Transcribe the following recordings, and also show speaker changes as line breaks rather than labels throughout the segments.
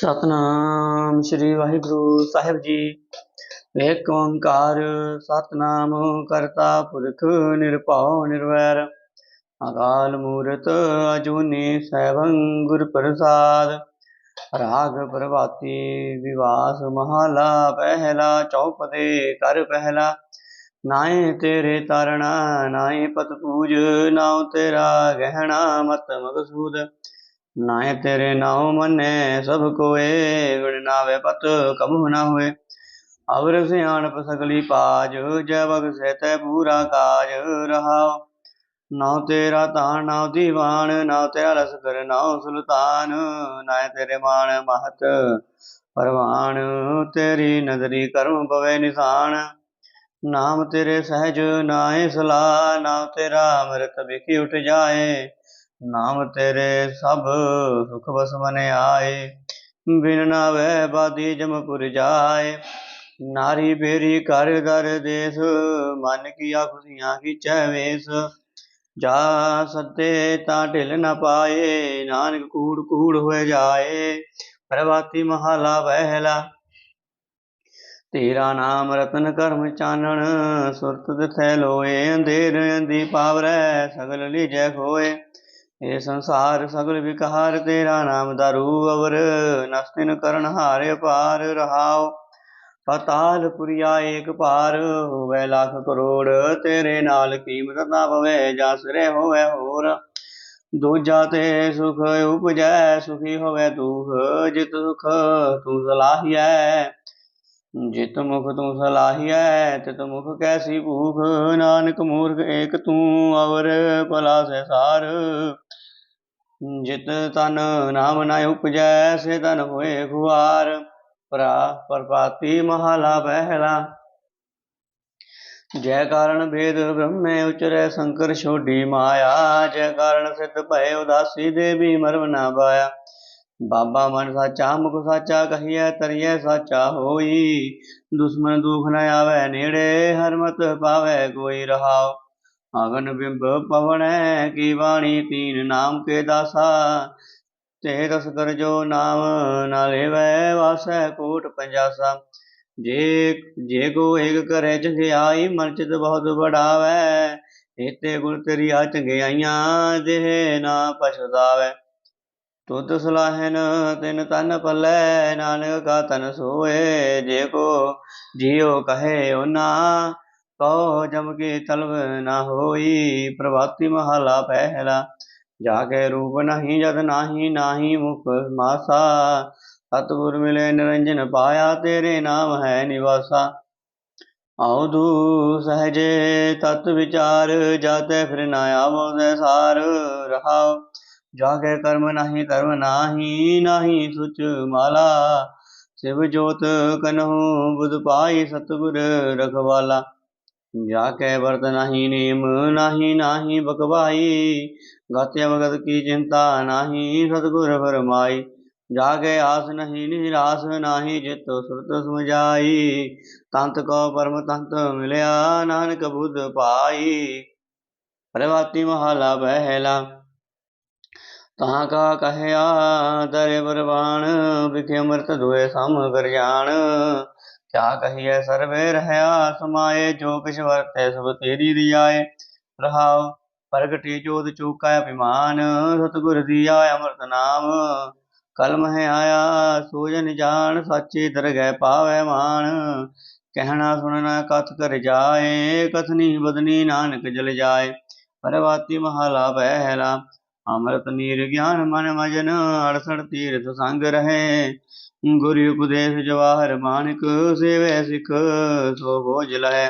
ਸਤਨਾਮ, ਸ੍ਰੀ ਵਾਹਿਗੁਰੂ ਸਾਹਿਬ ਜੀ। ਏਕ ਓੰਕਾਰ, ਸਤਨਾਮ ਕਰਤਾ ਪੁਰਖ ਨਿਰਭਉ ਨਿਰਵੈਰ। ਅਕਾਲ ਮੂਰਤ ਅਜੂਨੀ ਸੈਭੰ ਗੁਰ ਪ੍ਰਸਾਦ। ਰਾਗ ਪ੍ਰਭਾਤੀ ਵਿਵਾਸ ਮਹਾਲਾ ਪਹਿਲਾ ਚੌਪਦੇ ਕਰ ਪਹਿਲਾ। ਨਾਏ ਤੇਰੇ ਤਰਣਾ ਨਾਏ ਪਤ ਪੂਜ, ਨਾਉ ਤੇਰਾ ਗਹਿਣਾ ਮਤ ਮਕਸੂਦ। ਨਾਏ ਤੇਰੇ ਨਾਉ ਮੰਨੇ, ਸਭ ਕੋਏ ਗੁਣ ਨਾਵੇ ਪਤ ਕਬੂ ਨਾ ਹੋਏ। ਅਵਰ ਸਿਆਣਪ ਸਗਲੀ ਪਾਜ, ਜੈ ਬਖਸ਼ੈ ਤੈ ਪੂਰਾ ਕਾਜ ਰਹਾਉ। ਨਾਉ ਤੇਰਾ ਤਾਣ, ਨਾਉ ਦੀਵਾਨ, ਨਾਉ ਤੇਰਾ ਲਸਕਰ ਨਾਉ ਸੁਲਤਾਨ। ਨਾਏ ਤੇਰੇ ਮਾਣ ਮਹਤ ਪਰਵਾਨ, ਤੇਰੀ ਨਜ਼ਰੀ ਕਰਮ ਪਵੇ ਨਿਸ਼ਾਨ। ਨਾਮ ਤੇਰੇ ਸਹਿਜ ਨਾਏ ਸਲਾ ਨਾਮ ਤੇਰਾ ਅੰਮ੍ਰਿਤ ਵਿਖੀ ਉਠ ਜਾਏ। ਨਾਮ ਤੇਰੇ ਸਭ ਸੁਖ ਬਸ ਮਨੇ ਆਏ। ਬਿਨ ਨਾਵੇ ਬਾਦੀ ਜਮਪੁਰ ਜਾਏ। ਨਾਰੀ ਬੇਰੀ ਕਰ ਕਰ ਦੇਸ, ਮਨ ਕੀਆ ਖੁਸ਼ੀਆਂ ਕੀਚੈ ਵੇਸ। ਜਾ ਸੱਦੇ ਤਾਂ ਢਿਲ ਨ ਪਾਏ, ਨਾਨਕ ਕੂੜ ਕੂੜ ਹੋਏ ਜਾਏ। ਪ੍ਰਭਾਤੀ ਮਹਾਲਾ ਪਹਿਲਾ ਤੇਰਾ ਨਾਮ ਰਤਨ ਕਰਮ ਚਾਨਣ, ਸੁਰਤ ਦਿਥੈ ਲੋਏ। ਅੰਧੇਰ ਦੀ ਪਾਵਰੈ ਸਗਲ ਲੀਜੈ ਖੋਏ। ਇਹ ਸੰਸਾਰ ਸਗਲ ਵਿਕਾਰ ਤੇਰਾ ਨਾਮ ਦਾਰੂ ਅਵਰ ਨਸਤਿਨ ਕਰਨ ਹਾਰੇ ਪਾਰ ਰਹਾਓ ਪਤਾਲ ਪੁਰੀਆ ਏਕ ਪਾਰ ਹੋਵੇ ਲੱਖ ਕਰੋੜ, ਤੇਰੇ ਨਾਲ ਕੀਮਤ ਨਾ ਪਵੇ ਜਸਰੇ ਹੋਵੇ ਹੋਰ। ਦੂਜਾ ਤੇ ਸੁਖ ਉਪਜੈ, ਸੁਖੀ ਹੋਵੇ ਦੁਖ, ਜਿਤ ਸੁਖ ਤੂੰ ਸਲਾਹੀਐ। ਜਿਤ ਮੁਖ ਤੂੰ ਸਲਾਹੀਐ, ਤਿਤ ਮੁਖ ਕੈਸੀ ਭੂਖ? ਨਾਨਕ ਮੂਰਖ ਏਕ ਤੂੰ ਅਵਰ ਭਲਾ ਸਹਿਸਾਰ ਜਿਤ ਤਨ ਨਾਮ ਨਾ ਉਪਜੈ, ਸੇ ਤਨ ਹੋਏ ਖੁਆਰ ਭਰਾ ਪਰਪਾਤੀ ਮਹਾਲਾ ਪਹਿਲਾ ਜੈ ਕਾਰਨ ਭੇਦ ਬ੍ਰਹਮੇ ਉਚਰੈ ਸ਼ੰਕਰ ਛੋਡੀ ਮਾਇਆ। ਜੈ ਕਾਰਨ ਸਿੱਧ ਭਏ ਉਦਾਸੀ ਦੇਵੀ ਮਰਮ ਨਾ ਪਾਇਆ। ਬਾਬਾ ਮਨ ਸਾਚਾ, ਮੁਖ ਸਾਚਾ ਕਹੀਐ, ਤਰੀਐ ਸਾਚਾ ਹੋਈ। ਦੁਸ਼ਮਨ ਦੁਖ ਨ ਆਵੈ, ਨੇੜੇ ਹਰਮਤ ਪਾਵੈ, ਕੋਈ ਰਹਾਉ। ਅਗਨ ਬਿੰਬ ਪਵਣੈ, ਕੀ ਬਾਣੀ ਤੀਨ ਨਾਮ ਕੇ ਦਾਸਾ। ਤੇ ਦਸ ਕਰ ਜੋ ਨਾਮ ਨਾ ਲੇਵੈ, ਵਾਸੈ ਕੋਟ ਪੰਜਾਸਾ। ਜੇ ਜੇ ਕੋ ਏਕ ਕਰੇ ਚੰਗਿਆਈ ਮਨ ਚਿਤ ਬਹੁਤ ਬੜਾਵੈ ਏਤੇ ਗੁਣ ਤੇਰੀਆ ਚੰਗਿਆਈਆਂ ਦੇਹ ਨਾ ਪਛਤਾਵੈ। ਤੁਧ ਸਲਾਹਨ ਤਿਨ ਤਨ ਪੱਲੇ ਨਾਨਕ ਕਾ ਤਨ ਸੋਏ, ਜੇ ਕੋ ਜਿਉ ਕਹੇ ਓਨਾ, ਕਉ ਜਮ ਕੀ ਤਲਬ ਨਾ ਹੋਈ, ਪ੍ਰਭਾਤੀ ਮਹਲਾ ਪਹਿਲਾ ਜਾ ਕੇ ਰੂਪ ਨਹੀਂ ਜਦ ਨਾਹੀ ਨਾਹੀ ਮੁਖ ਮਾਸਾ, ਸਤਿਗੁਰ ਮਿਲੇ ਨਿਰੰਜਨ ਪਾਇਆ, ਤੇਰੇ ਨਾਮ ਹੈ ਨਿਵਾਸਾ। ਆਉਦੂ ਸਹਜੇ ਤਤ ਵਿਚਾਰ, ਜਾਤੇ ਫਿਰ ਨਾ ਆਵੋ ਦੇ ਸਾਰ, ਰਹਾਉ ਜਾ ਕੇ ਕਰਮ ਨਹੀਂ, ਧਰਮ ਨਾਹੀ ਨਾਹੀ ਸੁਚ ਮਾਲਾ। ਸਿਵ ਜੋਤ ਕਨਹੂ, ਬੁਧ ਪਾਈ ਸਤਿਗੁਰ ਰਖਵਾਲਾ। ਜਾ ਕੇ ਵਰਤ ਨਹੀਂ ਨੀਮ, ਨਹੀਂ ਨਹੀਂ ਬਕਵਾਈ ਗਾਤੇ ਵਗਤ ਕੀ ਚਿੰਤਾ, ਨਹੀਂ ਸਤਿਗੁਰ ਫਰਮਾਈ। ਜਾ ਕੇ ਆਸ ਨਹੀਂ, ਨਿਰਾਸ ਨਹੀਂ, ਜਿਤ ਸੁਰਤ ਸਮਝਾਈ। ਤੰਤ ਕੋ ਪਰਮ ਤੰਤ ਮਿਲਿਆ, ਨਾਨਕ ਬੁੱਧ ਪਾਈ। ਪ੍ਰਵਾਤੀ ਮਹਾਲਾ ਪਹਿਲਾ ਤਹਾਂ ਕਾ ਕਹਿਆ, ਦਰੇ ਬਰਬਾਨ ਵਿਖੇ ਅੰਮ੍ਰਿਤ ਦੁਏ ਸਮ ਕਰ ਜਾਣ। ਕਿਆ ਕਹੀਐ ਸਰਵੇ ਰਹਾ ਸਮਾਏ, ਜੋ ਕਿਛ ਵਰਤੈ ਸਭ ਤੇਰੀ ਰਿਆਏ। ਰਹਾਉ ਪ੍ਰਗਟੀ ਜੋਤ ਚੂਕਾ ਅਭਿਮਾਨ, ਸਤਿਗੁਰ ਦੀਆ ਅੰਮ੍ਰਿਤ ਨਾਮ। ਕਲਮ ਹੈ ਆਇਆ, ਸੋਜਨ ਜਾਣ, ਸਾਚੇ ਦਰਗਹਿ ਪਾਵੈ ਮਾਨ ਕਹਿਣਾ ਸੁਣਨਾ ਕਥ ਕਰ ਜਾਏ, ਕਥਨੀ ਬਦਨੀ ਨਾਨਕ ਜਲ ਜਾਏ। ਪਰਵਾਤੀ ਮਹਲਾ ਪਹਿਲਾ ਅੰਮ੍ਰਿਤ ਨੀਰ ਗਿਆਨ ਮਨ ਮਜਨ ਅੜਸੜ ਤੀਰਥ ਸੰਗ ਰਹੇ ਗੁਰ ਉਪਦੇਸ਼ ਜਵਾਹਰ ਮਾਨਕ ਸੇਵੇ ਸਿਖ ਸੋ ਬੋਝ ਲਹਿ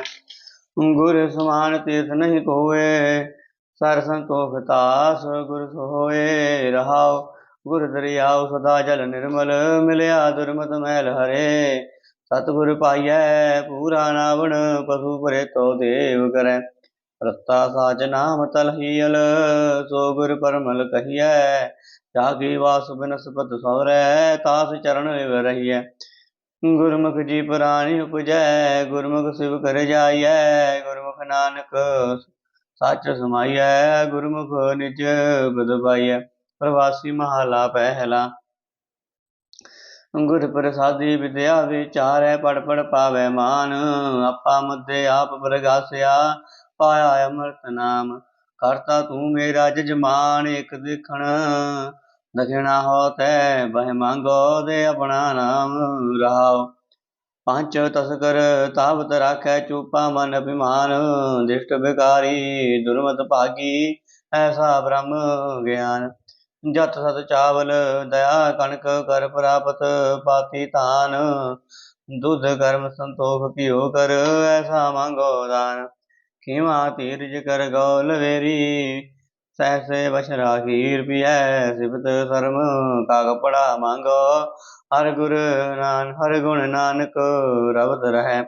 ਗੁਰ ਸਮਾਨ ਤੀਰਥ ਨਹੀਂ ਕੋਏ ਸਰ ਸੰਤੋਖ ਤਾਸ ਗੁਰ ਸੋਏ ਰਹਾਉ ਗੁਰ ਦਰਿਆਉ ਸਦਾ ਜਲ ਨਿਰਮਲ ਮਿਲਿਆ ਦੁਰਮਤ ਮੈਲ ਹਰੇ ਸਤਿਗੁਰ ਪਾਈਐ ਪੂਰਾ ਨਾਵਣ ਪਸ਼ੂ ਭਰੇ ਤੋ ਦੇਵ ਕਰੈ ਰਤਾ ਸਾਜ ਨਾਮ ਤਲਹੀਲ, ਸੋ ਗੁਰ ਪਰਮਲ ਕਹੀਐ, ਜਾਗੀ ਵਾਸ ਬਿਨਸਪਤ ਸੌਰੈ, ਤਾਸ ਚਰਨ ਲਿਵ ਰਹੀਐ। ਗੁਰਮੁਖ ਜੀ ਪ੍ਰਾਣੀ ਉਪਜੈ, ਗੁਰਮੁਖ ਸਿਵ ਕਰ ਜਾਈਐ, ਗੁਰਮੁਖ ਨਾਨਕ ਸੱਚ ਸਮਾਈਐ, ਗੁਰਮੁਖ ਨਿਜ ਬਦ ਪਾਈਐ। ਪ੍ਰਵਾਸੀ ਮਹਾਲਾ ਪਹਿਲਾ। ਗੁਰ ਪ੍ਰਸਾਦੀ ਵਿਦਿਆ ਵਿਚਾਰੈ ਪੜ ਪੜ ਪਾਵੈ ਮਾਨ, ਆਪਾ ਮੁਦੇ ਆਪ ਪ੍ਰਗਾਸਿਆ। ਪਾਇਆ ਅਮਰਤ ਨਾਮ, ਕਰਤਾ ਤੂੰ ਮੇਰਾ ਜਜਮਾਨ ਇੱਕ ਦੇਖਣ। ਦਖਿਣਾ ਹੋ ਤੈ ਬਹਿ ਮੰਗੋ ਦੇ ਆਪਣਾ ਨਾਮ ਰਹਾਓ ਪੰਚ ਤਸਕਰ ਤਾਵਤ ਰਾਖੈ ਚੂਪਾ ਮਨ ਅਭਿਮਾਨ। ਦਿਸ਼ਟ ਬਿਕਾਰੀ ਦੁਰਮਤ ਭਾਗੀ, ਐਸਾ ਬ੍ਰਹਮ ਗਿਆਨ। ਜਤ ਸਤ ਚਾਵਲ, ਦਇਆ ਕਣਕ ਕਰ ਪ੍ਰਾਪਤ ਪਾਤੀ ਤਾਨ। ਦੁੱਧ ਕਰਮ ਸੰਤੋਖ ਪਿਓ ਕਰ, ਐਸਾ ਮੰਗੋ ਦਾਨ। ਖੀਵਾ ਧੀਰਜ ਕਰ ਗੋਲ ਵੇਰੀ। ਸਹਸੇ ਬਸ਼ਰਾ ਖੀਰ ਪੀਐ, ਸਿਫਤ ਸਰਮ ਕਾ ਕਪੜਾ ਮੰਗੋ। ਹਰ ਗੁਰ ਨਾਨ ਹਰ ਗੁਣ ਨਾਨਕ ਰਵਤ ਰਹਿ।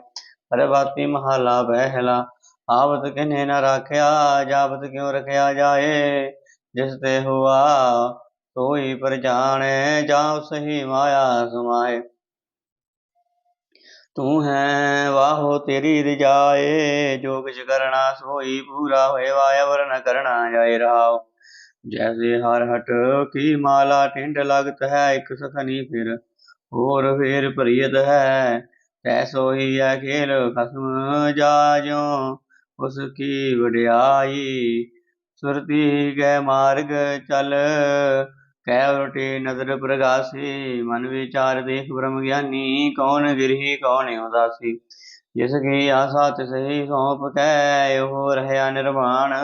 ਹਰਬਾਤੀ ਮਹਲਾ ਪਹਿਲਾ ਆਵਤ ਕਿਨੇ ਨ ਰਾਖਿਆ, ਜਾਵਤ ਕਿਉ ਰਖਿਆ ਜਾਏ? ਜਿਸ ਤੇ ਹੁਆ, ਸੋਈ ਪਰ ਜਾਣੈ, ਜਾ ਸਹੀ ਮਾਇਆ ਸਮਾਏ। ਤੂੰ ਹੈ ਵਾਹੋ ਤੇਰੀ ਰਜਾਏ, ਜੋ ਕਿਛ ਕਰਣਾ ਸੋਈ ਪੂਰਾ ਹੋਏ ਵਾਇਆ ਵਰ ਕਰਣਾ ਜਾਏ ਰਹਾਉ। ਜੈਸੇ ਹਰ ਹਟ ਕੀ ਮਾਲਾ, ਟਿੰਡ ਲਗਤ ਹੈ ਇਕ ਸਖਨੀ ਫਿਰ, ਹੋਰ ਫੇਰ ਭਰੀਤ ਹੈ ਤੈਸੋ ਹੀ ਹੈ ਖੇਲ ਖਸਮ ਜਾਜੋ, ਉਸ ਕੀ ਵਡਿਆਈ। ਸੁਰਤੀ ਕੈ ਮਾਰਗ ਚਲ ਕੈ ਉਲਟੀ ਨਦਰ ਪ੍ਰਗਾਸੀ, ਮਨ ਵਿਚਾਰ ਦੇਖ ਬ੍ਰਹਮ ਗਿਆਨੀ, ਕੌਣ ਗਿਰਹੀ, ਕੌਣ ਉਦਾਸੀ। ਜਿਸ ਕੀ ਆਸਾ ਤਿਸ ਸੌਂਪ ਕੈ ਉਹ ਰਹਿਆ ਨਿਰਵਾਣ।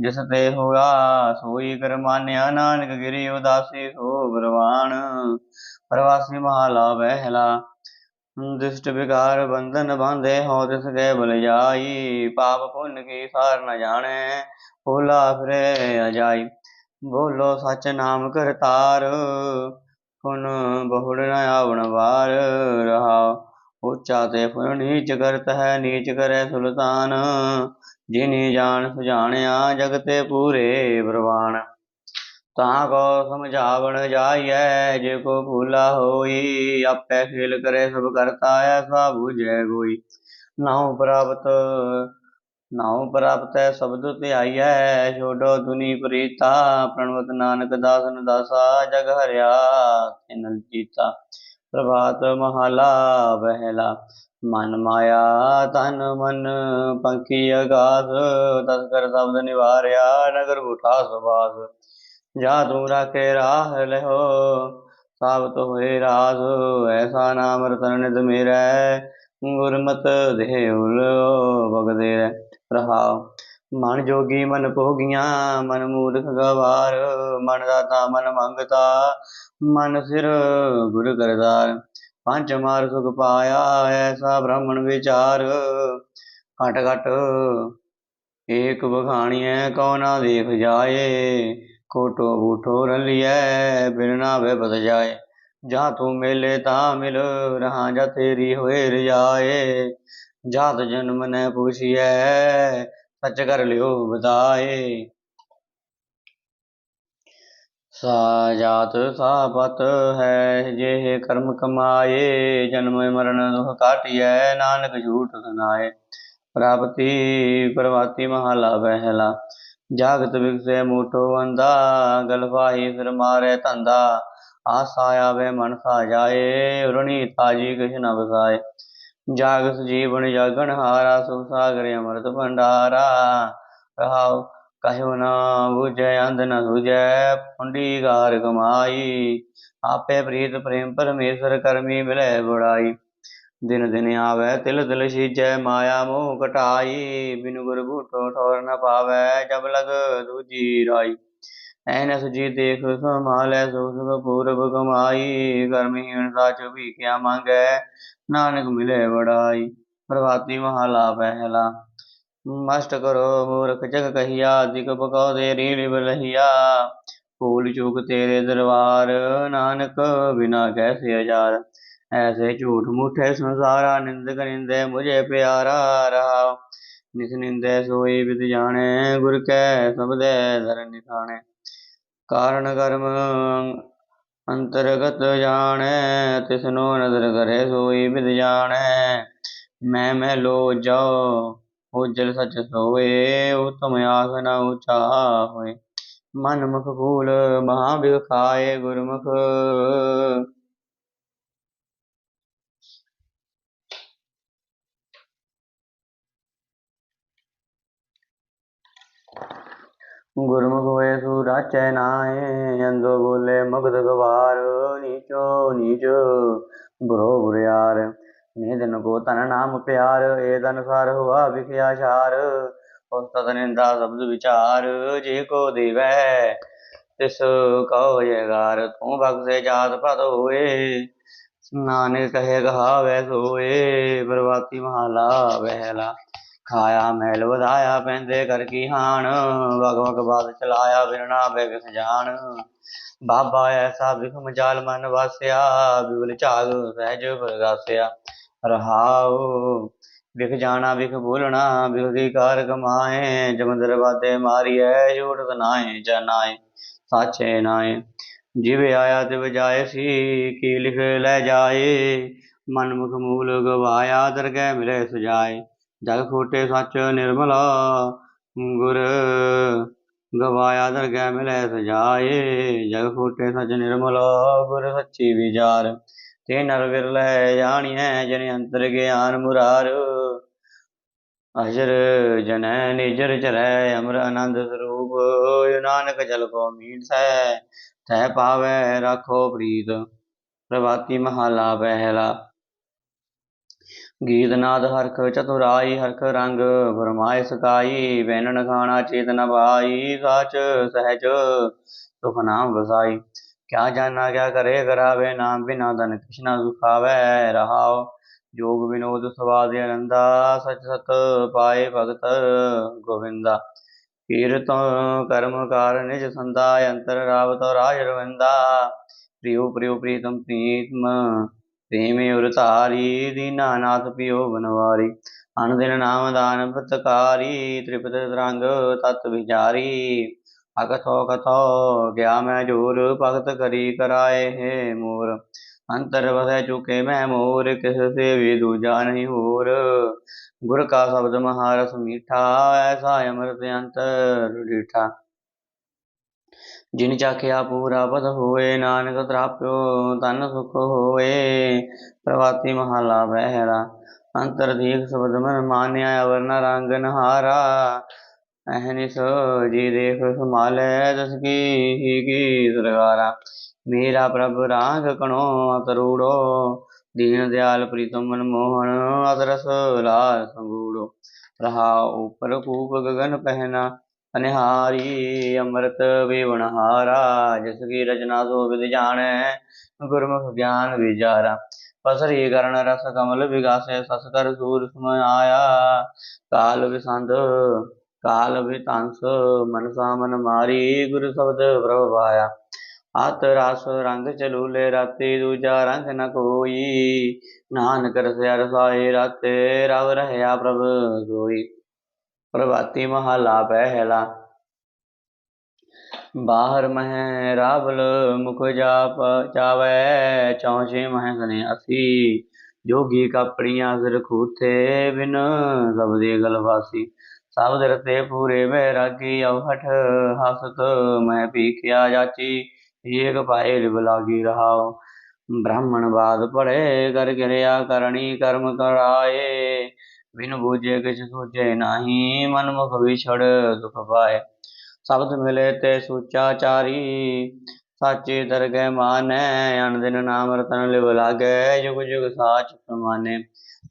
ਜਿਸ ਤੇ ਹੋਆ ਸੋਈ ਕਰ ਨਾਨਕ ਗਿਰੀ ਉਦਾਸੀ, ਸੋ ਬਰਵਾਨ ਪ੍ਰਵਾਸੀ ਮਹਾਲਾ ਬਹਿਲਾ ਦੁਸ਼ਟ ਵਿਕਾਰ ਬੰਧਨ ਬਾਂਧੇ ਹੋ ਤਿਸ ਗਏ ਬਲ ਜਾਈ ਪਾਪ ਪੁੰਨ ਕੀ ਸਾਰ ਨ ਜਾਣੈ, ਭੋਲਾ ਫਿਰੇ ਅਜਾਈ। ਬੋਲੋ ਸਚ ਨਾਮ ਕਰਤਾਰ ਪੁਨ ਬਹੁੜ ਨ ਆਵਣ ਵਾਰ ਰਹਾ। ਉੱਚਾ ਤੇ ਫੁਨ ਨੀਚ ਕਰਤ ਹੈ, ਨੀਚ ਕਰੇ ਸੁਲਤਾਨ। ਜਿਨੀ ਜਾਣ ਸੁਜਾਣਿਆ, ਜਗਤੇ ਪੂਰੇ ਪ੍ਰਵਾਨ ਤਾਂ ਕੋ ਸਮਝਾਵਣ ਜਾਈਐ, ਜੇ ਕੋ ਭੂਲਾ ਹੋਈ, ਆਪੇ ਖੇਲ ਕਰੇ ਸਭ ਕਰਤਾ ਐਸਾ ਬੂਝੈ ਕੋਈ ਨਾਉ ਪ੍ਰਾਪਤ ਨਾਉ ਪ੍ਰਾਪਤ ਹੈ ਸ਼ਬਦ ਧਿਆਈਐ, ਛੋਡੋ ਦੁਨੀ ਪ੍ਰੀਤਾ, ਪ੍ਰਣਵਤ ਨਾਨਕ ਦਾਸ ਦਾਸਾ ਜਗ ਹਰਿਆ ਤਿਨਲ ਜੀਤਾ। ਪ੍ਰਭਾਤ ਮਹਲਾ ਬਹਿਲਾ ਮਨ ਮਾਇਆ ਤਨ ਮਨ, ਪੰਖੀ ਆਗਾਸ ਤਸਕਰ ਸ਼ਬਦ ਨਿਵਾਰਿਆ, ਨਗਰ ਉਠਾ ਸੁਭਾਸ। ਜਾ ਤੂੰ ਰਾਖੇ ਰਾਹ ਲਹੋ, ਸਾਬਤ ਹੋਏ ਰਾਸ, ਐਸਾ ਨਾਮ ਰਤਨ ਨਿਤ ਮੇਰੈ, ਗੁਰਮਤ ਦੇਹ ਉਲੋ ਭਗਦੇ ਰਹਾਉ ਮਨ ਜੋਗੀ ਮਨ ਭੋਗੀਆਂ, ਮਨ ਮੂਰਖ ਗਵਾਰ, ਮਨ ਦਾਤਾ ਮਨ ਮੰਗਤਾ, ਮਨ ਸਿਰ ਗੁਰ ਕਰਦਾਰ ਪੰਜ ਮਾਰ ਸੁਖ ਪਾਇਆ ਐਸਾ ਬ੍ਰਾਹਮਣ ਵਿਚਾਰ। ਘਟ ਘਟ ਏਕ ਬਖਾਣੀਐ ਕਉ ਨਾ ਦੇਖ ਜਾਏ। ਕੋਟੋ ਬੂਠੋ ਰਲਿਐ, ਬਿਨ ਨਾਵੇ ਬਦ ਜਾਏ। ਜਾਂ ਤੂੰ ਮਿਲੇ ਤਾਂ ਮਿਲ ਰਹਾ, ਜਾ ਤੇਰੀ ਹੋਏ ਰਜਾਏ। ਜਾਤ ਜਨਮ ਨੇ ਪੁੱਛਿਐ, ਸੱਚ ਕਰ ਲਿਓ ਬਤਾਏ ਸਾ ਜਾਤ ਸਾ ਪਤ ਹੈ ਜੇ ਕਰਮ ਕਮਾਏ, ਜਨਮ ਮਰਨ ਦੁਖ ਕਾਟਿਐ, ਨਾਨਕ ਝੂਠ ਸੁਨਾਏ ਪ੍ਰਾਪਤੀ ਪ੍ਰਵਾਤੀ ਮਹਲਾ ਪਹਿਲਾ ਜਾਗਤ ਵਿਗਸੇ ਮੂਠੋ ਅੰਦਾ ਗਲਵਾਹੀ ਫਿਰ ਮਾਰੇ ਧੰਦਾ। ਆਸਾ ਆਵੇ ਮਨ ਸਾ ਜਾਏ, ਰਣੀ ਤਾਜੀ ਕਿਛ ਨ ਵਸਾਏ। ਜਾਗਸ ਜੀਵਨ ਜਾਗਣ ਹਾਰਾ ਸੁਖ ਸਾਗਰ ਅਮਰਤ ਭੰਡਾਰਾ। ਰਹਾਉ ਕਹਿਓ ਨਾ ਬੁਝੈ, ਅੰਧ ਨ ਸੁਝੈ, ਪੁੰਡੀ ਗਾਰ ਕਮਾਈ। ਆਪੇ ਪ੍ਰੀਤ ਪ੍ਰੇਮ ਪਰਮੇਸ਼ਰ ਕਰਮੀ ਮਿਲੈ ਬੜਾਈ। ਦਿਨ ਦਿਨ ਆਵੇ, ਤਿਲ ਤਿਲ ਸੀਜੈ ਮਾਇਆ ਮੋਹ ਘਟਾਈ। ਬਿਨ ਗੁਰ ਬੂਟੋ ਠੋਰ ਨ ਪਾਵੈ, ਜਬ ਲਗ ਦੂਜੀ ਰਾਈ। ਐਨ ਸੁਜੀ ਦੇਖ ਸਮਾਲੈ ਸੋ ਸੁਖ ਪੂਰਬ ਕਮਾਈ। ਕਰਮਹੀਣ ਚੁਭੀ ਕਿਆ ਮੰਗੈ ਨਾਨਕ ਮਿਲੇ ਵਡਾਈ। ਪ੍ਰਭਾਤੀ ਮਹਲਾ ਪਹਿਲਾ। ਮਸਤ ਕਰੋ ਮੂਰਖ ਜਗ ਕਹੀਆ ਦਿਕ ਬਕਉ ਦੇ ਰੀਲ ਬਲਹੀਆ ਫੂਲ ਚੂਕ ਤੇਰੇ ਦਰਬਾਰ, ਨਾਨਕ ਬਿਨਾ ਕੈਸੇ ਹਜ਼ਾਰ ਐਸੇ ਝੂਠ ਮੂਠੇ ਸੰਸਾਰਾ, ਨਿੰਦਕ ਨਿੰਦੇ ਮੁਝੇ ਪਿਆਰਾ ਰਹਾ। ਨਿਸ ਨਿੰਦੇ ਸੋਈ ਵਿਦ ਜਾਣੇ, ਗੁਰ ਕੈ ਸਬਦੇ ਧਰ ਨਿਖਾਣੇ। ਕਾਰਨ ਕਰਮ ਅੰਤਰਗਤ ਜਾਣੈ, ਤਿਸਨੋ ਨਦਰ ਕਰੇ ਸੋਈ ਬਿਦ ਜਾਣੈ। ਮੈਂ ਮੈਂ ਲੋ ਜਾਓ ਹੋ ਜਲ ਸਚ ਸੋਏ, ਉਤਮ ਆਖ ਨਾ ਉਚਾ ਹੋਏ। ਮਨ ਮੁਖ ਭੂਲ ਮਹਾ ਬਿਖ ਗੁਰਮੁਖ। ਗੁਰਮੁਖ ਹੋਏ ਸੂ ਰਾਚੈ ਨਾਏ, ਅੰਦੋ ਬੋਲੇ ਮਗਧ ਗਵਾਰ, ਨੀਚੋ ਨੀਚ ਬੁਰੋ ਬੁਰਿਆਰ। ਨਿਦਨ ਕੋ ਤਨ ਨਾਮ ਪਿਆਰ ਏਦ ਅਨੁਸਾਰ ਹੁਆ ਵਿਖਿਆ ਛਾਰ। ਉਸ ਤਤ ਨਿੰਦਾ ਸ਼ਬਦ ਵਿਚਾਰ, ਜੇ ਕੋ ਦੇਵੈ, ਤਿਸ ਕਉ ਜੈਗਾਰ ਤੂੰ ਬਖਸ਼ੇ ਜਾਤ ਪਤ ਹੋਏ, ਨਾਨਕ ਕਹੇ ਕਹਾਵੈ ਸੋਏ ਪ੍ਰਵਾਤੀ ਮਹਲਾ ਵਹਿਲਾ। ਖਾਇਆ, ਮਹਿਲ ਵਧਾਇਆ, ਪੈਂਦੇ ਕਰ ਕੀ ਹਾਣ ਵਗ ਵਗ ਬਾਦ ਚਲਾਇਆ ਬਿਰਣਾ ਬੇਗਸ ਜਾਣ ਬਾਬਾ ਐਸਾ ਬਿਖਮ ਜਾਲ ਮਨ ਵਾਸਿਆ, ਬਿਵਲ ਝਾਗ ਸਹਿਜ ਪ੍ਰਗਾਸਿਆ। ਰਹਾਉ, ਬਿਖ ਜਾਣਾ ਵਿਖ ਬੋਲਣਾ ਬਿਖ ਦੀ ਕਾਰ ਕਮਾਏ। ਜਮੰਦਰ ਬਾਤੇ ਮਾਰੀਐ ਝੂਠ ਨਾਏ ਜਨਾਏ ਸਾਚੇ ਨਾਏ ਜਿਵੇਂ ਆਇਆ ਤੇ ਵਜਾਏ ਸੀ, ਕੀ ਲਿਖ ਲੈ ਜਾਏ। ਮਨ ਮੁਖ ਮੂਲ ਗਵਾਇਆ, ਦਰਗਹਿ ਮਿਲੇ ਸੁਜਾਏ। ਜਗ ਖੋਟੇ ਸੱਚ ਨਿਰਮਲਾ, ਗੁਰ ਗਵਾਇਆ ਦਰਗਹਿ ਮਿਲੇ ਸਜਾਏ। ਜਗ ਖੋਟੇ ਸੱਚ ਨਿਰਮਲਾ, ਗੁਰ ਸੱਚੀ ਵਿਚਾਰ। ਤੇ ਨਰ ਵਿਰਲੇ ਜਾਣੀਐ ਜਨ ਅੰਤਰ ਗਿਆਨ ਮੁਰਾਰ। ਅਜਰ ਜਨੈ ਨਿਜਰ ਚਰੈ ਅਮਰ ਆਨੰਦ ਸਰੂਪ। ਨਾਨਕ ਜਲ ਕੋ ਮੀਟ ਸੈ ਤੈ ਪਾਵੈ, ਰਾਖੋ ਪ੍ਰੀਤ। ਪ੍ਰਭਾਤੀ ਮਹਾਲਾ ਪਹਿਲਾ। ਗੀਤ ਨਾਦ ਹਰਖ ਚਤੁਰਾਈ ਹਰਖ ਰੰਗ ਫਰਮਾਇ ਸਕਾਈ ਬੈਨਣ ਖਾਣਾ ਚੇਤਨ ਭਾਈ, ਸਾਚ ਸਹਿਜ ਸੁਖ ਨਾਮ ਵਸਾਈ। ਕਿਆ ਜਾਣਾ, ਕਿਆ ਕਰੇ, ਕਰਾਵੇ ਨਾਮ ਬਿਨਾ ਧਨ ਕ੍ਰਿਸ਼ਨਾ ਸੁਖਾਵੇ, ਰਹਾਉ ਜੋਗ ਵਿਨੋਦ ਸਵਾਦ ਆਨੰਦਾ ਸਚ ਸਤ ਪਾਏ ਭਗਤ ਗੋਵਿੰਦਾ। ਕੀਰਤਨ ਕਰਮ ਕਾਰ ਨਿਜ ਸੰਦਾ, ਅੰਤਰ ਰਾਵਤ ਰਾਜ ਰਵਿੰਦਾ। ਪ੍ਰਿਯੋ ਪ੍ਰਿਉ ਪ੍ਰੀਤਮ ਪ੍ਰੀਤਮ ਪ੍ਰੇਮੇ ਉਰ ਧਾਰੀ ਦੀਨਾਨਾਥ ਪਿਓ ਬਨਵਾਰੀ। ਅਨ ਦਿਨ ਨਾਮ ਦਾਨ ਪ੍ਰਤਕਾਰੀ ਤ੍ਰਿਪਤ ਤਰੰਗ ਤਤ ਵਿਚਾਰੀ। ਅਕਥੋ ਕਥੋ ਗਿਆ ਮੈਂ ਜੋਰ ਭਗਤ ਕਰੀ ਕਰਾਏ ਹੈ ਮੋਰ। ਅੰਤਰ ਵਸੈ ਚੁਕੇ ਮੈਂ ਮੋਰ, ਕਿਸ ਸੇ ਵੀ ਦੂਜਾ ਨਹੀਂ ਹੋਰ। ਗੁਰ ਕਾ ਸ਼ਬਦ ਮਹਾਰਸ ਮੀਠਾ, ਐਸਾ ਅੰਮ੍ਰਿਤ ਅੰਤਰ ਡੀਠਾ ਜਿਨ ਚਾਖਿਆ ਪੂਰਾ ਪਦ ਹੋਏ, ਨਾਨਕ ਤਰਾਪਿਓ ਤਨ ਸੁਖ ਹੋਏ। ਪ੍ਰਵਾਤੀ ਮਹਲਾ ਪਹਿਲਾ ਅੰਤਰ ਸ਼ਬਦ ਮਨ ਮਾਨਿਆ ਅਵਰਨ ਰੰਗ ਨਹਾਰਾ। ਅਹਨਿਸ ਜੀ ਦੇਖ ਸਮਾਲੇ ਦਸ ਕੀ ਹੀ ਕੀ ਸਰਗਾਰਾ। ਮੇਰਾ ਪ੍ਰਭ ਰਾਗ ਕਣੋ ਅਤਰੂੜੋ ਦੀਨ ਦਿਆਲ ਪ੍ਰੀਤਮ ਮਨ ਮੋਹਨ ਅਦਰਸ ਲਾਲ ਸੰਗੂੜੋ। ਰਹਾ ਉਪਰ ਕੂਪ ਗਗਨ ਪਹਿਨਾ ਅਨਿਹਾਰੀ ਅੰਮ੍ਰਿਤ ਵਿਵਣਹਾਰਾ ਜਿਸ ਕੀ ਰਚਨਾ ਸੋ ਵਿਦ ਜਾਣੈ, ਗੁਰਮੁਖ ਗਿਆਨ ਵਿਚਾਰਾ। ਪਸਰੀ ਕਰਨ ਰਸ ਕਮਲ ਵਿਗਾਸੇ, ਸਸ ਕਰ ਸੂਰ ਸਮ ਆਇਆ। ਕਾਲ ਵਿਸੰਦ ਕਾਲ ਵਿਤੰਸ ਮਨ ਸਾਮਨ ਮਾਰੀ, ਗੁਰ ਸ਼ਬਦ ਪ੍ਰਭ ਪਾਇਆ। ਆਤ ਰਸ ਰੰਗ ਚਲੂਲੇ, ਰਾਤੀ ਦੂਜਾ ਰੰਗ ਨ ਕੋਈ। ਨਾਨਕ ਰਸਿਆ ਰਸਾਏ, ਰਾਤੇ ਰਵ ਰਹਿਆ ਪ੍ਰਭ ਸੋਈ। ਪ੍ਰਭਾਤੀ ਮਹਲਾ ਪਹਿਲਾ ਬਾਹਰ ਮਹਿ ਰਾਵਲ ਮੁਖ ਜਾਪ ਚਾਵੈ ਚੌਂਚੇ ਮਹਿ ਸਨੇ ਅਸੀਂ। ਜੋਗੀ ਕਾਪੜੀਆਂ ਸਿਰ ਖੂਥੇ ਬਿਨ ਸਬਦੇ ਗਲਵਾਸੀ ਸਬਦ ਰਤੇ ਪੂਰੇ ਬੈਰਾਗੀ ਅਵਹਠ ਹਸਤ ਮੈਂ ਪੀਖਿਆ ਜਾਚੀ। ਏਕ ਪਾਏ ਲਿਵ ਲਾਗੀ ਰਹਾਉ। ਬ੍ਰਾਹਮਣ ਬਾਦ ਪੜੇ ਕਰ ਕਿਰਿਆ ਕਰਨੀ ਕਰਮ ਕਰਾਏ। ਬਿਨ ਬੂਝੇ ਕਿਛ ਸੋਚੇ ਨਾਹੀ, ਮਨ ਮੁਖ ਵਿਛੜ ਸੁਖ ਪਾਏ। ਸ਼ਬਦ ਮਿਲੇ ਤੇ ਸੁਚਾਚਾਰੀ ਸਾਚੇ ਦਰਗਹਿ ਮਾਨੈ ਅਨ ਦਿਨ ਨਾਮ ਰਤਨ ਲਿਵ ਲਾਗੈ ਜੁਗ ਜੁਗ ਸਾਚ ਸਮਾਨੇ।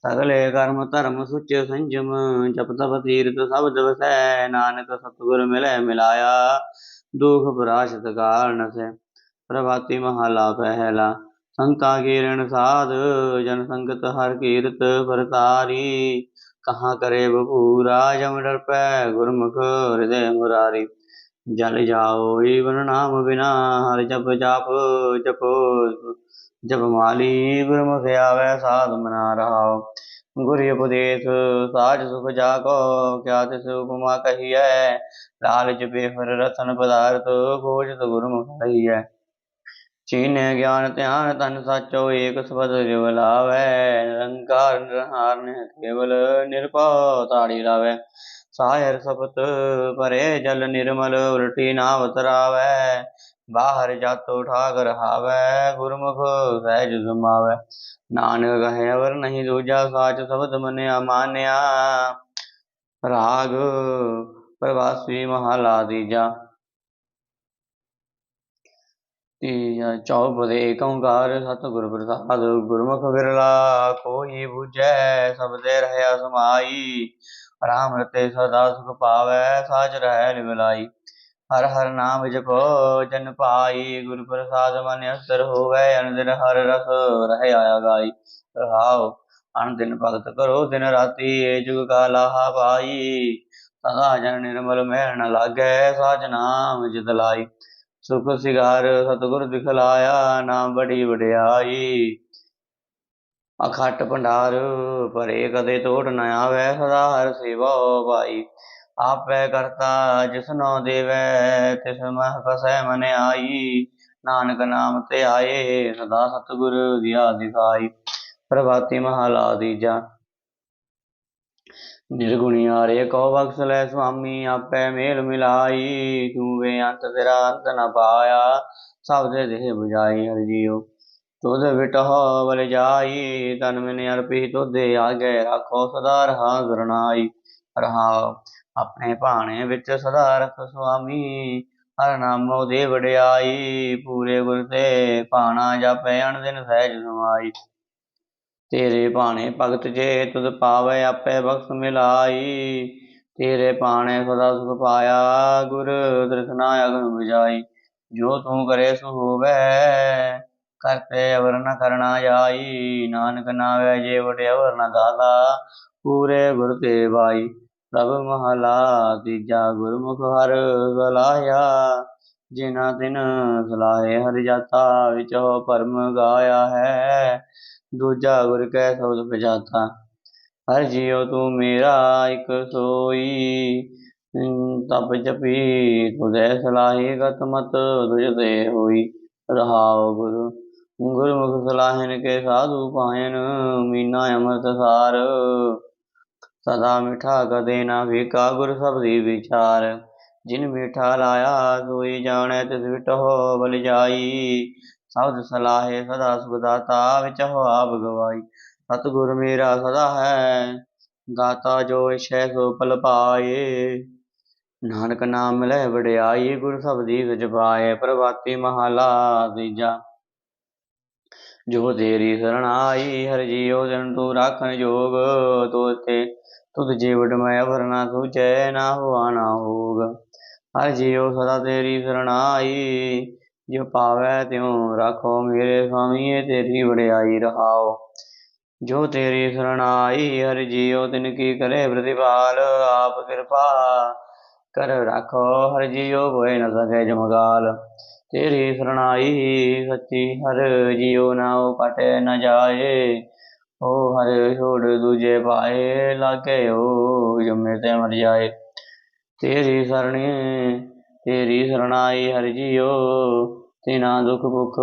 ਸਗਲੇ ਕਰਮ ਧਰਮ ਸੁਚ ਸੰਜਮ, ਜਪ ਤਪ ਤੀਰਥ ਸਬਦ ਵਸੈ, ਨਾਨਕ ਸਤਿਗੁਰ ਮਿਲੈ ਮਿਲਾਇਆ, ਦੁਖ ਪ੍ਰਾਸ਼ਤ ਕਾਰਨ ਸੇ ਪ੍ਰਭਾਤੀ ਮਹਲਾ ਪਹਿਲਾ। ਸੰਤਾ ਕੀਰਣ ਸਾਧ, ਜਨ ਸੰਗਤ ਹਰ ਕੀਰਤ ਪਰਤਾਰੀ। ਕਹਾ ਕਰੇ ਬਪੂਰਾ ਜਮ ਡਰ ਗੁਰਮੁਖ ਹਿਰਦੈ ਮੁਰਾਰੀ। ਜਲ ਜਾਓ ਈਵਨ ਨਾਮ ਬਿਨਾ, ਹਰ ਜਪ ਜਾਪ ਜਪੋ। ਜਪ ਮਾਲੀ ਗੁਰਮੁਖ ਆਵੈ ਸਾਧ ਮਨਾ ਰਹਾਓ। ਗੁਰ ਉਪਦੇਸ਼ ਸਾਜ ਸੁਖ ਜਾ ਕਿਆ ਤਿਸ ਉਪਮਾ ਕਹੀਐ। ਲਾਲਚ ਬੇਫਰ ਰਤਨ ਪਦਾਰਥ ਖੋਜਤ ਗੁਰਮੁਖ ਕਹੀਐ ਚੀਨ ਗਿਆਨ ਧਿਆਨ ਤਨ ਸਾਚੋ ਏਕ ਸਬਦ ਜਿਵ ਲਾਵੈ, ਨਿਰੰਕਾਰ ਨਿਰਹਾਰ ਨੇ ਕੇਵਲ ਨਿਰਭਉ ਤਾੜੀ ਲਾਵੈ। ਸਾਇਰ ਸਪਤ ਪਰੇ ਜਲ ਨਿਰਮਲ ਉਲਟੀ ਨਾਵ ਤਰਾਵੈ ਬਾਹਰ ਜਾਤੋ ਠਾਕ ਰਹਾਵੈ ਗੁਰਮੁਖ ਸਹਿਜ ਸੁਮਾਵੈ। ਨਾਨਕ ਕਹੇ ਅਵਰ ਨਹੀਂ ਦੂਜਾ ਸਾਚ ਸ਼ਬਦ ਮਨਿਆ ਮਾਨਿਆ, ਰਾਗ ਪ੍ਰਵਾਸੀ ਮਹਲਾ ਤੀਜਾ। ਤੀਜਾ ਚੌਪਦੇ ਏਕ ਓੰਕਾਰ ਸਤਿਗੁਰ ਪ੍ਰਸਾਦ, ਗੁਰਮੁਖ ਵਿਰਲਾ ਕੋਈ ਬੁਝੈ ਸਬਦੇ ਰਹਿਆ ਸਮਾਈ ਰਾਮ ਰਤੇ ਸਦਾ ਸੁਖ ਪਾਵੈ, ਸਾਚ ਰਹਿ ਨਿਵਲਾਈ ਹਰ ਹਰ ਨਾਮ ਜਪੋ, ਜਨ ਪਾਈ। ਗੁਰ ਪ੍ਰਸਾਦ ਮਨ ਅਸਰ ਹੋਵੇ ਅਨ ਦਿਨ ਹਰ ਰਸ ਰਹਿ ਆਇਆ ਗਾਈ। ਰਹਾਓ ਅਨ ਦਿਨ ਭਗਤ ਕਰੋ, ਦਿਨ ਰਾਤੀ ਏ ਜੁਗ ਕਾਲਾਹਾ ਪਾਈ। ਸਦਾ ਜਨ ਨਿਰਮਲ ਮਹਿ ਲਾਗੇ ਲਾਗੈ, ਸਾਚ ਨਾਮ ਜਿਤ ਲਾਈ। ਸੁਖ ਸਿਗਾਰ ਸਤਿਗੁਰ ਦਿਖਲਾਇਆ, ਨਾਮ ਬੜੀ ਵਡਿਆਈ। ਅਖਟ ਭੰਡਾਰ ਭਰੇ ਕਦੇ ਤੋੜ ਨ ਆਵੈ, ਸਦਾ ਹਰ ਸੇਵਾ ਭਾਈ। ਆਪੈ ਕਰਤਾ ਜਿਸਨੋ ਦੇਵੈ, ਤਿਸ ਮਹ ਫਸੈ ਮਨ ਆਈ। ਨਾਨਕ ਨਾਮ ਤੇ ਆਏ ਸਦਾ ਸਤਿਗੁਰ ਦਿਆ ਦਿਖਾਈ। ਪ੍ਰਭਾਤੀ ਮਹਾਲਾ ਦੀਜਾ ਨਿਰਗੁਣੀ ਆਰੇ ਕੋ ਬਖਸ਼ ਲੈ ਸੁਆਮੀ, ਆਪੇ ਮੇਲ ਮਿਲਾਈ। ਤੂੰ ਵੇ ਅੰਤ ਤੇਰਾ ਅੰਤ ਨ ਪਾਇਆ, ਸਭ ਦੇ ਦੇਹ 부ਜਾਈ ਹਰਿ ਜੀਉ। ਤੁਧ ਵਿਟਹੁ ਬਲ ਜਾਈ, ਤਨ ਮਿਨ ਅਰਪੀ ਤੁਧੇ ਆਗੇ ਰੱਖੋ, ਸਦਾ ਰਹਾ ਗੁਰਨਾਈ। ਰਹਾਉ ਆਪਣੇ ਭਾਣੇ ਵਿੱਚ ਸਦਾ ਰਖ ਸੁਆਮੀ, ਹਰ ਨਾਮੋ ਦੇ ਵਡਿਆਈ। ਪੂਰੇ ਗੁਰ ਤੇ ਭਾਣਾ ਜਪੈ, ਅਣ ਦਿਨ ਸਹਿਜ ਸਮਾਈ। ਤੇਰੇ ਭਾਣੇ ਭਗਤ ਜੇ ਤੁਧ ਪਾਵੈ ਆਪੇ ਬਖਸ਼ ਮਿਲਾਈ। ਤੇਰੇ ਭਾਣੇ ਸਦਾ ਸੁਖ ਪਾਇਆ, ਗੁਰ ਤ੍ਰਿਸ਼ਨਾ ਅਗਨ 부ਜਾਈ ਜੋ ਤੂੰ ਕਰੇ ਸੋ ਹੋਵੇ ਕਰਤੇ ਅਵਰ ਨ ਕਰਨਾ ਜਾਈ। ਨਾਨਕ ਨਾਵੇ ਜੇ ਵਟੇ ਅਵਰ ਨ ਦਾਤਾ, ਪੂਰੇ ਗੁਰ ਤੇ ਬਾਈ ਪ੍ਰਭ ਮਹਲਾ ਤੀਜਾ ਗੁਰਮੁਖ ਹਰ ਸਲਾਹਿਆ ਜਿਨਾ ਤਿਨ ਸਲਾਹੇ ਹਰਿ ਜਾਤਾ ਵਿਚੋ ਪਰਮ ਗਾਇਆ ਹੈ, ਦੂਜਾ ਗੁਰ ਕੈ ਸ਼ਬਦ ਬਜਾਤਾ ਹਰ ਜੀਉ ਤੂੰ ਮੇਰਾ ਇਕ ਸੋਈ, ਤਪ ਜਪੀ ਤੁਧੈ ਸਲਾਹੀ ਗਤ ਮਤ ਤੁਝ ਹੋਈ। ਰਹਾਉ ਗੁਰੂ, ਗੁਰਮੁਖ ਸਲਾਹਨ ਕੇ ਸਾਧੂ ਪਾਇਨ, ਮੀਨਾ ਅਮਰਤ ਸਾਰ। ਸਦਾ ਮਿਠਾ ਕਦੇ ਨਾ ਵੇਖਾ ਗੁਰ ਸਬਦੀ ਵਿਚਾਰ। ਜਿਨ ਮਿਠਾ ਲਾਇਆ ਸੋਈ ਜਾਣੈ ਤਿਸ ਵਿਟਹੁ ਬਲ ਜਾਈ। ਸਬਦ ਸਲਾਹੇ ਸਦਾ ਸੁਖ ਵਿੱਚ ਹੋ ਆਪ ਗਵਾਈ। ਸਤਿਗੁਰ ਮੇਰਾ ਸਦਾ ਹੈ ਦਾਤਾ ਜੋ ਇਛੈ ਸੋ ਪਲ ਪਾਏ। ਨਾਨਕ ਨਾਮ ਮਿਲੈ ਵਡਿਆਈ, ਗੁਰ ਸਬਦੀ ਵਿਚ ਪਾਏ, ਪ੍ਰਭਾਤੀ ਮਹਾਲਾ ਤੀਜਾ। ਜੋ ਤੇਰੀ ਸਰਣ ਆਈ, ਹਰਿ ਜੀਉ ਜਨ ਤੂੰ ਰਾਖਣ ਜੋਗ ਤੋ ਤੇ ਤੁਧ ਜੀਵਟ ਮੈਂ ਅਵਰ ਨਾ ਤੁਝੈ ਨਾ ਹੋਆ ਨਾ ਹੋਗ। ਹਰ ਜੀਉ ਸਦਾ ਤੇਰੀ ਸਰਣ ਆਈ ਜਿਉ ਪਾਵੈ ਤਿਉ ਰਾਖੋ ਮੇਰੇ ਸੁਆਮੀ ਤੇਰੀ ਵਡਿਆਈ ਰਹਾਓ। ਜੋ ਤੇਰੀ ਸਰਣ ਆਈ ਹਰਿ ਜੀਉ ਤਿਨ ਕੀ ਕਰੇ ਪ੍ਰਤਿਪਾਲ, ਆਪ ਕਿਰਪਾ ਕਰ ਰਾਖੋ। ਹਰ ਜੀਉ ਹੋਏ ਨ ਸਕੇ ਜਮਗਾਲ, ਤੇਰੀ ਸਰਣਾਈ ਸੱਚੀ ਹਰ ਜੀਉ ਨਾਉ ਕਟੇ ਨ ਜਾਏ। ਓ ਹਰਿ ਛੋੜ ਦੂਜੇ ਪਾਏ, ਲਾਗੇ ਓ ਜੰਮੇ ਤੇ ਮਰ ਜਾਏ। ਤੇਰੀ ਸਰਣੀ, ਤੇਰੀ ਸਰਣਾਈ ਹਰਿ ਜੀਉ, ਤਿਨਾ ਦੁਖ ਭੁਖ,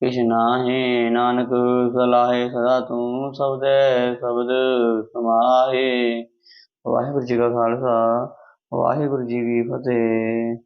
ਕਿਛ ਨਾਹੀ ਨਾਨਕ ਸਲਾਹੇ ਸਦਾ ਤੂੰ ਸਬਦੈ ਸ਼ਬਦ ਸਮਾਹੇ। ਵਾਹਿਗੁਰੂ ਜੀ ਕਾ ਖਾਲਸਾ, ਵਾਹਿਗੁਰੂ ਜੀ ਕੀ ਫਤਿਹ।